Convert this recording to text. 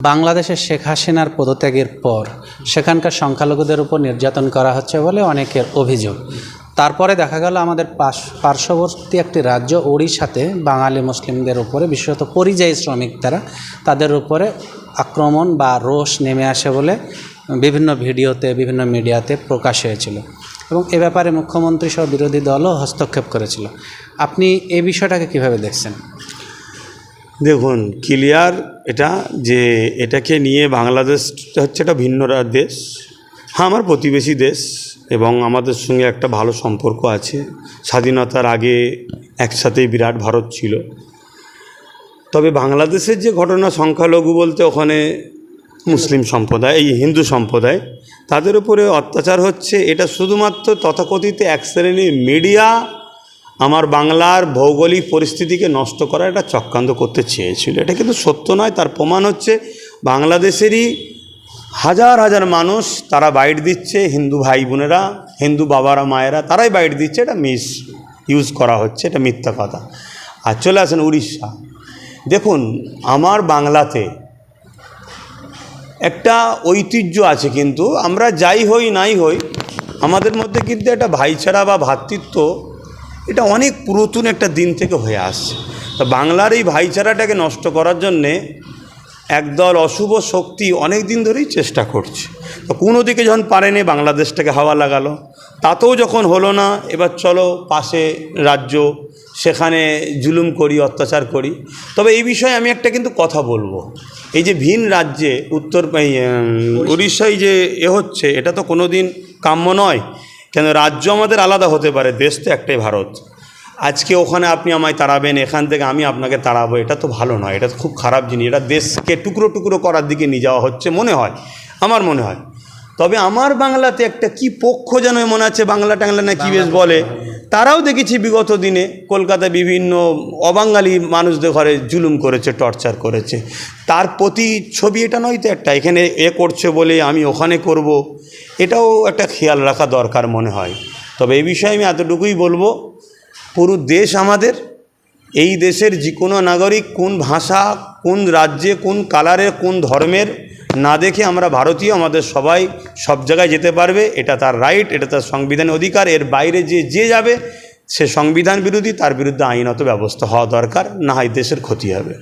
বাংলাদেশের শেখ হাসিনার পদত্যাগের পর সেখানকার সংখ্যালঘুদের উপর নির্যাতন করা হচ্ছে বলে অনেকের অভিযোগ। তারপরে দেখা গেল আমাদের পার্শ্ববর্তী একটি রাজ্য ওড়িশাতে বাঙালি মুসলিমদের উপরে, বিশেষত পরিযায়ী শ্রমিক দ্বারা তাদের উপরে আক্রমণ বা রোষ নেমে আসে বলে বিভিন্ন ভিডিওতে, বিভিন্ন মিডিয়াতে প্রকাশ হয়েছিল এবং এ ব্যাপারে মুখ্যমন্ত্রী সহ বিরোধী দলও হস্তক্ষেপ করেছিল। আপনি এই বিষয়টাকে কীভাবে দেখছেন? দেখুন ক্লিয়ার এটা যে এটাকে নিয়ে বাংলাদেশ হচ্ছে একটা ভিন্ন দেশ। হ্যাঁ আমার প্রতিবেশী দেশ এবং আমাদের সঙ্গে একটা ভালো সম্পর্ক আছে। স্বাধীনতার আগে একসাথেই বিরাট ভারত ছিল। তবে বাংলাদেশের যে ঘটনা সংখ্যালঘু বলতে ওখানে মুসলিম সম্প্রদায়, এই হিন্দু সম্প্রদায়, তাদের উপরে অত্যাচার হচ্ছে। এটা শুধুমাত্র তথাকথিত এক শ্রেণির মিডিয়া আমার বাংলার ভৌগোলিক পরিস্থিতিকে নষ্ট করা একটা চক্রান্ত করতে চেয়েছিল। এটা কিন্তু সত্য নয়, তার প্রমাণ হচ্ছে বাংলাদেশেরই হাজার হাজার মানুষ তারা বাইট দিচ্ছে, হিন্দু ভাই বোনেরা, হিন্দু বাবারা, মায়েরা, তারাই বাইট দিচ্ছে, এটা মিস ইউজ করা হচ্ছে, এটা মিথ্যা কথা। আর চলে আসেন উড়িষ্যা। দেখুন, আমার বাংলাতে একটা ঐতিহ্য আছে কিন্তু, আমরা যাই হই, নাই হই, আমাদের মধ্যে কিন্তু একটা ভাইচারা বা ভ্রাতৃত্ব এটা অনেক পুরাতন একটা দিন থেকে হয়ে আসছে। তা বাংলার এই ভাইচারাটাকে নষ্ট করার জন্যে একদল অশুভ শক্তি অনেক দিন ধরেই চেষ্টা করছে। তো কোনো দিকে যখন পারেনি বাংলাদেশটাকে হাওয়া লাগালো তাতেও যখন হলো না এবার চলো পাশে রাজ্য সেখানে জুলুম করি অত্যাচার করি। তবে এই বিষয়ে আমি একটা কিন্তু কথা বলব। এই যে ভিন রাজ্যে উত্তর উড়িষ্যায় যে এ হচ্ছে এটা তো কোনো দিন কাম্য নয়। কেন রাজ্য আমাদের আলাদা হতে পারে দেশ তো একটাই ভারত। আজকে ওখানে আপনি আমায় তাড়াবেন এখান থেকে আমি আপনাকে তাড়াবো এটা তো ভালো নয় এটা তো খুব খারাপ জিনিস এটা দেশকে টুকরো টুকরো করার দিকে নিয়ে যাওয়া হচ্ছে মনে হয় আমার মনে হয়। তবে আমার বাংলাতে একটা কি পক্ষ যেন মনে আছে বাংলা টাংলা না কি বেশ বলে তারাও দেখেছি বিগত দিনে কলকাতায় বিভিন্ন অবাঙালি মানুষদের ঘরে জুলুম করেছে, টর্চার করেছে। তার প্রতি ছবি এটা নয় তো একটা, এখানে এ করছে বলে আমি ওখানে করব, এটাও একটা খেয়াল রাখা দরকার মনে হয়। তবে এই বিষয়ে আমি এতটুকুই বলব, পুরো দেশ আমাদের, এই দেশের যে কোনো নাগরিক কোন ভাষা, কোন রাজ্যে, কোন কালারের, কোন ধর্মের না দেখে আমরা ভারতীয়, আমাদের সবাই সব জায়গায় যেতে পারবে, এটা তার রাইট এটা তার সংবিধানের অধিকার। এর বাইরে যে যে যাবে, সে সংবিধান বিরোধী, তার বিরুদ্ধে আইনত ব্যবস্থা হওয়া দরকার, না হয় দেশের ক্ষতি হবে।